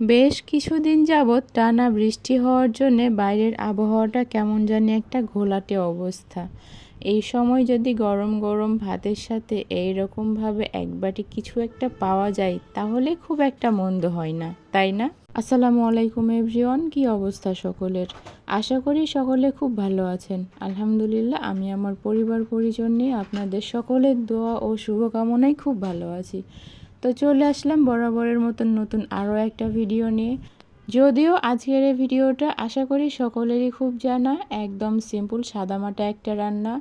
বেশ কিছুদিন যাবৎ টানা বৃষ্টি হওয়ার জন্য বাইরের আবহাওয়াটা কেমন জানি একটা ঘোলাটে অবস্থা। এই সময় যদি গরম গরম ভাতের সাথে এই রকমভাবে এক বাটি কিছু একটা পাওয়া যায়, তাহলে খুব একটা মন্দ হয় না, তাই না? আসসালামু আলাইকুম এভরিওয়ান, কি অবস্থা সকলের? আশা করি সকলে খুব ভালো আছেন। আলহামদুলিল্লাহ, আমি আমার পরিবার পরিজন নিয়ে আপনাদের সকলের দোয়া ও শুভকামনায় খুব ভালো আছি। তো চলে আসলাম বরাবরের মতন নতুন আরও একটা ভিডিও নিয়ে। যদিও আজকের এই ভিডিওটা আশা করি সকলেরই খুব জানা, একদম সিম্পল সাদামাটা একটা রান্না।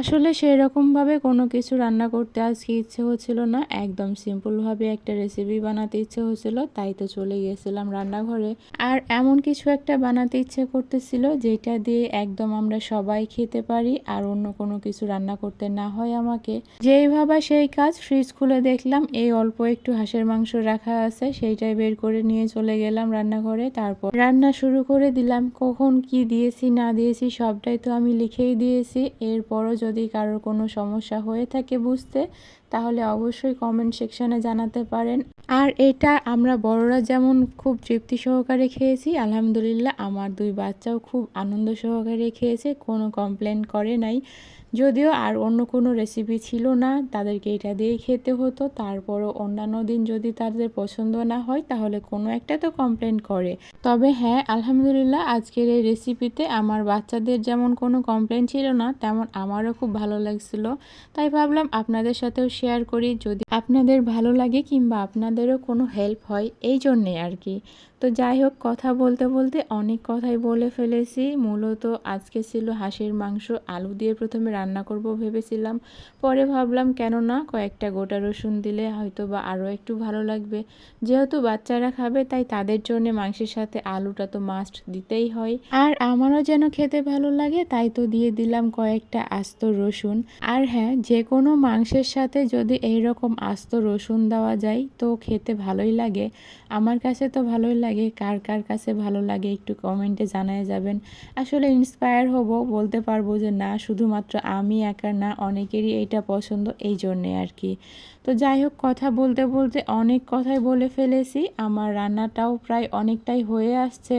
আসলে সেই রকমভাবে কোনো কিছু রান্না করতে আজকে ইচ্ছে হচ্ছিল না, একদম সিম্পলভাবে একটা রেসিপি বানাতে ইচ্ছে হচ্ছিল, তাই তো চলে গিয়েছিলাম রান্নাঘরে। আর এমন কিছু একটা বানাতে ইচ্ছে করতেছিল, যেটা দিয়ে একদম আমরা সবাই খেতে পারি আর অন্য কোনো কিছু রান্না করতে না হয় আমাকে। যেই ভাবা সেই কাজ ফ্রিজ খুলে দেখলাম, এই অল্প একটু হাঁসের মাংস রাখা আছে, সেইটাই বের করে নিয়ে চলে গেলাম রান্নাঘরে। তারপর রান্না শুরু করে দিলাম। কখন কি দিয়েছি, না দিয়েছি সবটাই তো আমি লিখেই দিয়েছি। এরপরও যদি কারোর কোনো সমস্যা হয়ে থাকে বুঝতে, তাহলে অবশ্যই কমেন্ট সেকশনে জানাতে পারেন। আর এটা আমরা বড়রা যেমন খুব তৃপ্তি সহকারে খেয়েছি, আলহামদুলিল্লাহ আমার দুই বাচ্চাও খুব আনন্দ সহকারে খেয়েছে, কোনো কমপ্লেন করে নাই। যদিও আর অন্য কোনো রেসিপি ছিল না, তাদেরকে এটা দিয়েই খেতে হতো। তারপরও অন্যান্য দিন যদি তাদের পছন্দ না হয়, তাহলে কোনো একটা তো কমপ্লেন করে। তবে হ্যাঁ আলহামদুলিল্লাহ আজকের এই রেসিপিতে আমার বাচ্চাদের যেমন কোনো কমপ্লেন ছিল না, তেমন আমারও খুব ভালো লাগছিল। তাই ভাবলাম আপনাদের সাথেও শেয়ার করি। যদি আপনাদের ভালো লাগে কিংবা আপনাদেরও কোনো হেল্প হয়, এই জন্যে আর কি। তো যাই হোক, কথা বলতে বলতে অনেক কথাই বলে ফেলেছি। মূলত আজকে ছিল হাঁসের মাংস, আলু দিয়ে প্রথমে রান্না করব ভেবেছিলাম। পরে ভাবলাম, কেন না, কয়েকটা গোটা রসুন দিলে হয়তো বা আরও একটু ভালো লাগবে। যেহেতু বাচ্চারা খাবে, তাই তাদের জন্য মাংসের সাথে আলুটা তো মাস্ট দিতেই হয়। আর আমারও যেন খেতে ভালো লাগে, তাই তো দিয়ে দিলাম কয়েকটা আস্ত রসুন। আর হ্যাঁ যে কোনো মাংসের সাথে যদি এই রকম আস্ত রসুন দেওয়া যায়, তো খেতে ভালোই লাগে। আমার কাছে তো ভালোই লাগে, কার কার কাছে ভালো লাগে একটু কমেন্টে জানায় যাবেন। আসলে ইন্সপায়ার হব, বলতে পারব যে না, শুধুমাত্র আমি একার না, অনেকেরই এটা পছন্দ, এই জন্যে আর কি। তো যাই হোক, কথা বলতে বলতে অনেক কথাই বলে ফেলেছি। আমার রান্নাটাও প্রায় অনেকটাই হয়ে আসছে।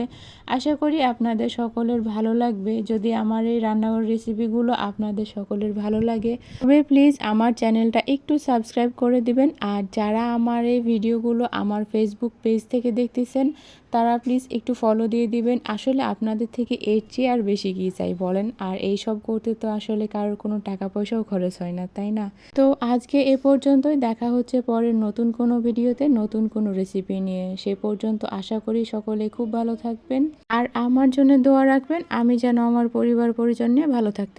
আশা করি আপনাদের সকলের ভালো লাগবে। যদি আমার এই রান্নাঘর রেসিপিগুলো আপনাদের সকলের ভালো লাগে, তবে প্লিজ আমার চ্যানেলটা একটু সাবস্ক্রাইব করে দিবেন। আর যারা আমার এই ভিডিওগুলো আমার ফেসবুক পেজ থেকে দেখতেছেন, তারা প্লিজ একটু ফলো দিয়ে দিবেন। আসলে আপনাদের থেকে এর চেয়ে আর বেশি কী চাই বলেন? আর এই সব করতে তো আসলে কারোর কোনো টাকা পয়সাও খরচ হয় না, তাই না? তো আজকে এ পর্যন্তই। দেখা হচ্ছে পরের নতুন কোনো ভিডিওতে নতুন কোনো রেসিপি নিয়ে। সে পর্যন্ত আশা করি সকলে খুব ভালো থাকবেন। আর আমার জন্য দোয়া রাখবেন, আমি যেন আমার পরিবার পরিজন নিয়ে ভালো থাকতে